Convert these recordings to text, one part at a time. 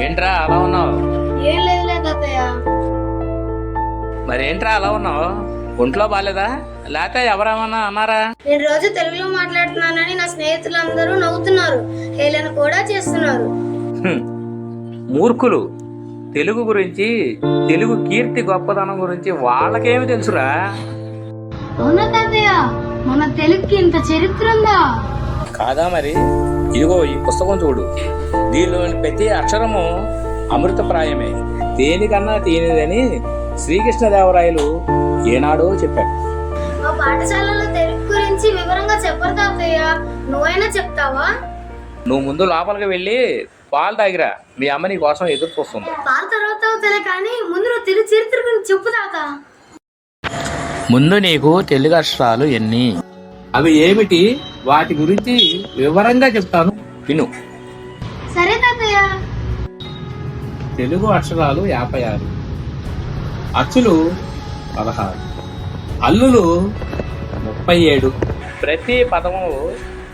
ఏంట్రా అలా ఉన్నావు? ఏం లేదు తాతయ్య. మరేంట్రా అలా ఉన్నావు? ఒంట్లో బాగాలేదా లేకపోతే ఎవరేమన్నా అన్నారా? నేను రోజు తెలుగులో మాట్లాడుతున్నానని నా స్నేహితులందరూ నవ్వుతున్నారు. హేళన కూడా చేస్తున్నారు. మూర్ఖులు. తెలుగు గురించి తెలుగు కీర్తి గొప్పదనం గురించి వాళ్ళకేమి తెలుసురా? అవునా తాతయ్య మన తెలుగుకి ఇంత చరిత్ర ఉందా? కాదా మరి? ఇదిగో ఈ పుస్తకం చూడు. దీనిలోని ప్రతి అక్షరము అమృతప్రాయమే. దేనికన్నా తేనిదని శ్రీకృష్ణదేవరాయలు ఏనాడో చెప్పాడు. మా పాఠశాలలో తెలుగు గురించి వివరంగా చెప్పరు తాతయ్య. నువ్వైనా చెప్తావా? నువ్వు ముందు లోపలికి వెళ్ళి పాలు తాగిరా. మీ అమ్మ నీ కోసం ఎదురు చూస్తుంది పాల తర్వాత అవుతాలే కానీ ముందు నువ్వు తెలుగు చరిత్ర గురించి చెప్పు తాత. ముందు నీకు తెలుగు అక్షరాలు ఎన్ని? అవి ఏమిటి? వాటి గురించి వివరంగా చెప్తాను. విను. సరే తాతయ్య. తెలుగు అక్షరాలు యాభై ఆరు. అచ్చులు పదహారు. అల్లులు ముప్పై ఏడు. ప్రతి పదము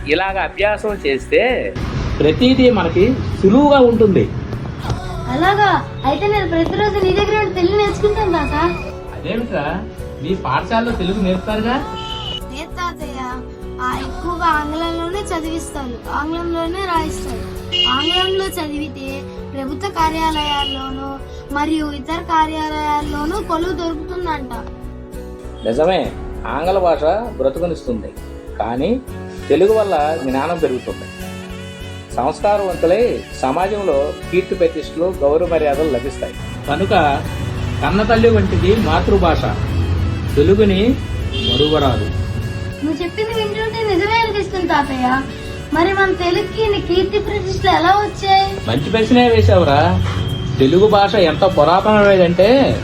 ఇలాగ అభ్యాసం చేస్తే ప్రతిదీ మనకి సులువుగా ఉంటుంది. అలాగా? అయితే నేను ప్రతిరోజు నీ దగ్గర ఉండి తెలుగు నేర్చుకుంటాను తాత అదేమిట్రా మీ పాఠశాలలో తెలుగు నేర్పుతారుగా? లేదు తాతయ్య ఆ ఎక్కువగా ఆంగ్లంలోనే చదివిస్తారు ఆంగ్లంలోనే రాయిస్తారు ఆంగ్లంలో చదివితే ప్రభుత్వ కార్యాలయాల్లోనూ మరియు ఇతర కార్యాలయాల్లోనూ కొలువు దొరుకుతుందంట. నిజమే ఆంగ్ల భాష బ్రతుకునిస్తుంది కానీ తెలుగు వల్ల జ్ఞానం పెరుగుతుంది. సంస్కారవంతులై సమాజంలో కీర్తి ప్రతిష్టలు గౌరవ మర్యాదలు లభిస్తాయి. కనుక కన్నతల్లి వంటిది మాతృభాష. తెలుగుని మరువరాదు. నువ్వు చెప్పింది వింటుంటే నిజమే అనిపిస్తుంది తాతయ్య. మరి మన తెలుగుకి కీర్తి ప్రతిష్టలు ఎలా వచ్చాయి? మంచి ప్రశ్నే వేశావురా. తెలుగు భాష ఎంత పురాతనమైందంటే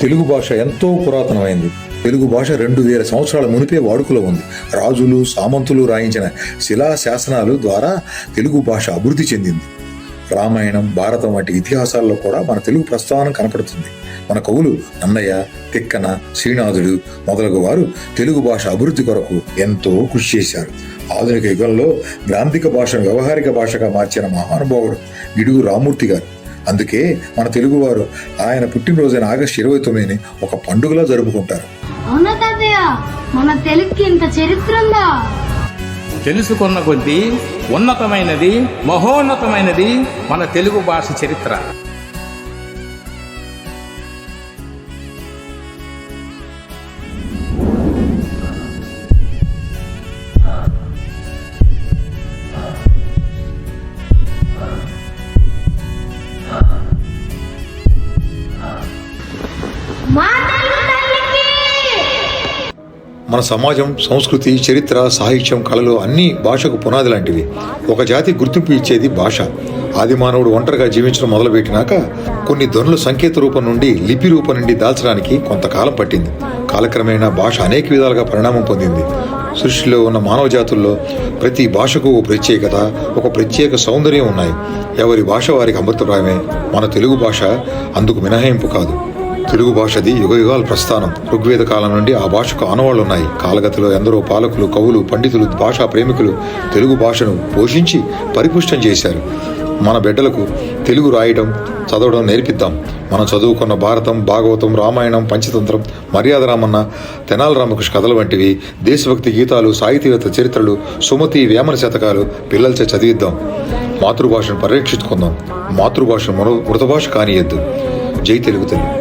తెలుగు భాష ఎంతో పురాతనమైంది. తెలుగు భాష రెండు వేల సంవత్సరాల మునిపే వాడుకలో ఉంది. రాజులు సామంతులు రాయించిన శిలా శాసనాలు ద్వారా తెలుగు భాష అభివృద్ధి చెందింది. రామాయణం భారతం వంటి ఇతిహాసాల్లో కూడా మన తెలుగు ప్రస్థానం కనపడుతుంది. మన కవులు నన్నయ్య తిక్కన శ్రీనాథుడు మొదలగు వారు తెలుగు భాష అభివృద్ధి కొరకు ఎంతో కృషి చేశారు. ఆధునిక యుగంలో గ్రాంధిక భాషను వ్యవహారిక భాషగా మార్చిన మహానుభావుడు గిడుగు రామూర్తి గారు. అందుకే మన తెలుగువారు ఆయన పుట్టినరోజైన ఆగస్టు ఇరవై తొమ్మిదిని ఒక పండుగలా జరుపుకుంటారు. అవునా తాతయ్య? మన తెలుగుకి ఇంత చరిత్ర ఉందా? తెలుసుకున్న కొద్దీ ఉన్నతమైనది మహోన్నతమైనది మన తెలుగు భాష చరిత్ర. మన సమాజం సంస్కృతి చరిత్ర సాహిత్యం కళలు అన్ని భాషకు పునాది లాంటివి. ఒక జాతి గుర్తింపు ఇచ్చేది భాష. ఆది మానవుడు ఒంటరిగా జీవించడం మొదలుపెట్టినాక కొన్ని ధ్వనుల సంకేత రూపం నుండి లిపి రూపం నుండి దాల్చడానికి కొంతకాలం పట్టింది. కాలక్రమేణా భాష అనేక విధాలుగా పరిణామం పొందింది. సృష్టిలో ఉన్న మానవ జాతుల్లో ప్రతి భాషకు ఓ ప్రత్యేకత ఒక ప్రత్యేక సౌందర్యం ఉన్నాయి. ఎవరి భాష వారికి అమృతప్రాయమే. మన తెలుగు భాష అందుకు మినహాయింపు కాదు. తెలుగు భాషది యుగ యుగాల ప్రస్థానం. ఋగ్వేద కాలం నుండి ఆ భాషకు ఆనవాళ్ళు ఉన్నాయి కాలగతిలో ఎందరో పాలకులు కవులు పండితులు భాషా ప్రేమికులు తెలుగు భాషను పోషించి పరిపుష్టం చేశారు. మన బిడ్డలకు తెలుగు రాయడం చదవడం నేర్పిద్దాం. మనం చదువుకున్న భారతం భాగవతం రామాయణం పంచతంత్రం మర్యాద రామన్న తెనాల రామకృష్ణ కథలు వంటివి దేశభక్తి గీతాలు సాహితీవేత్త చరిత్రలు సుమతి వేమన శతకాలు పిల్లలచే చదివిద్దాం. మాతృభాషను పరిరక్షించుకుందాం. మాతృభాషను మృతభాష కానియద్దు. జై తెలుగు తెలుగు